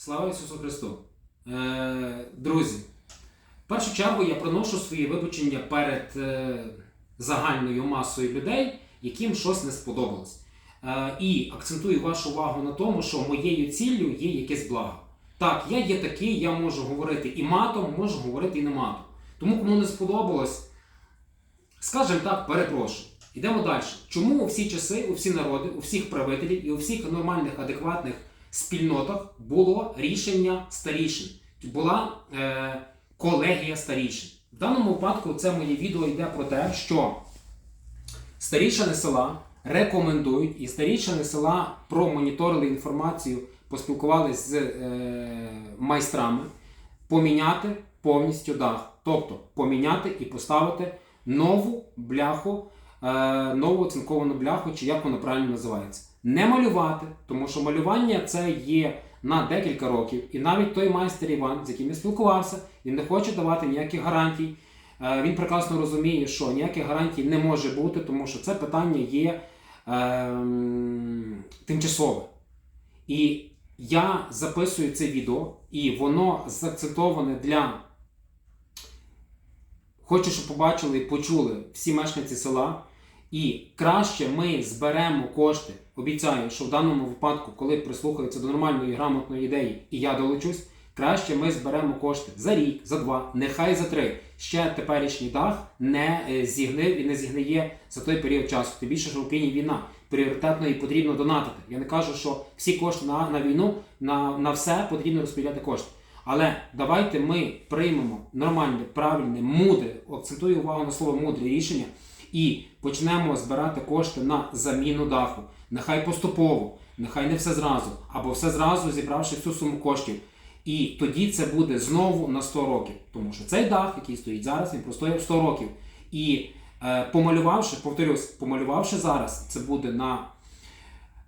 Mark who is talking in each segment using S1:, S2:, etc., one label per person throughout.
S1: Слава Ісусу Христу! Е, друзі, в першу чергу я приношу свої вибачення перед е, загальною масою людей, яким щось не сподобалось. Е, і акцентую вашу увагу на тому, що моєю ціллю є якесь благо. Так, я є такий, я можу говорити і матом, можу говорити і не матом. Тому кому не сподобалось, скажімо так, перепрошую. Йдемо далі. Чому у всі часи, у всі народи, у всіх правителів і у всіх нормальних, адекватних спільнотах було рішення старішин? Була е, колегія старішин. В даному випадку це моє відео йде про те, що старішини села рекомендують, і старішини села промоніторили інформацію, поспілкувалися з е, майстрами, поміняти повністю дах. Тобто поміняти і поставити нову бляху, е, нову оцинковану бляху, чи як воно правильно називається. Не малювати, тому що малювання це є на декілька років. І навіть той майстер Іван, з яким я спілкувався, він не хоче давати ніяких гарантій. Е, Він прекрасно розуміє, що ніяких гарантій не може бути, тому що це питання є ем, тимчасове. І я записую це відео, і воно заакцентоване для. Хочу, щоб побачили і почули всі мешканці села. І краще ми зберемо кошти. Обіцяю, що в даному випадку, коли прислухаються до нормальної грамотної ідеї, і я долучусь, краще ми зберемо кошти за рік, за два, нехай за три. Ще теперішній дах не е, зігнив і не зігниє за той період часу. Тим більше, що в Україні війна пріоритетно і потрібно донатити. Я не кажу, що всі кошти на, на війну, на, на все потрібно розподіляти кошти. Але давайте ми приймемо нормальне, правильне, мудре, акцентую увагу на слово мудре рішення, і почнемо збирати кошти на заміну даху. Нехай поступово, нехай не все зразу, або все зразу зібравши всю суму коштів. І тоді це буде знову на 100 років. Тому що цей дах, який стоїть зараз, він простояв 100 років. І е, помалювавши, повторюсь, помалювавши зараз, це буде на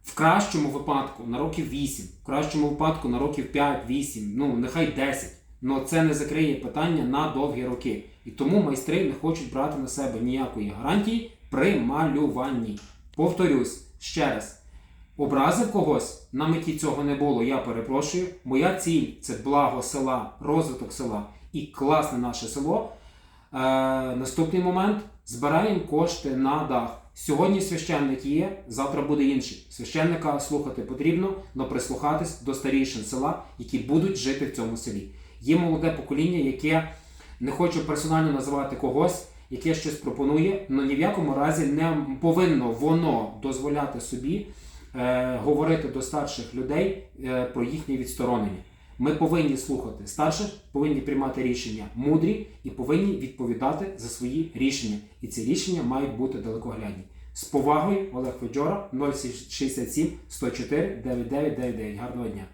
S1: в кращому випадку на років 8, в кращому випадку на років 5-8, ну нехай 10. Але це не закриє питання на довгі роки. І тому майстри не хочуть брати на себе ніякої гарантії при малюванні. Повторюсь ще раз. Образив когось, на меті цього не було, я перепрошую. Моя ціль це благо села, розвиток села і класне наше село. Е, наступний момент збираємо кошти на дах. Сьогодні священник є, завтра буде інший. Священника слухати потрібно, але прислухатись до старішин села, які будуть жити в цьому селі. Є молоде покоління, яке не хочу персонально називати когось, яке щось пропонує, але ні в якому разі не повинно воно дозволяти собі е, говорити до старших людей е, про їхнє відсторонення. Ми повинні слухати старших, повинні приймати рішення мудрі і повинні відповідати за свої рішення. І ці рішення мають бути далекоглядні. З повагою Олег Феджора 067 104 9999. Гарного дня!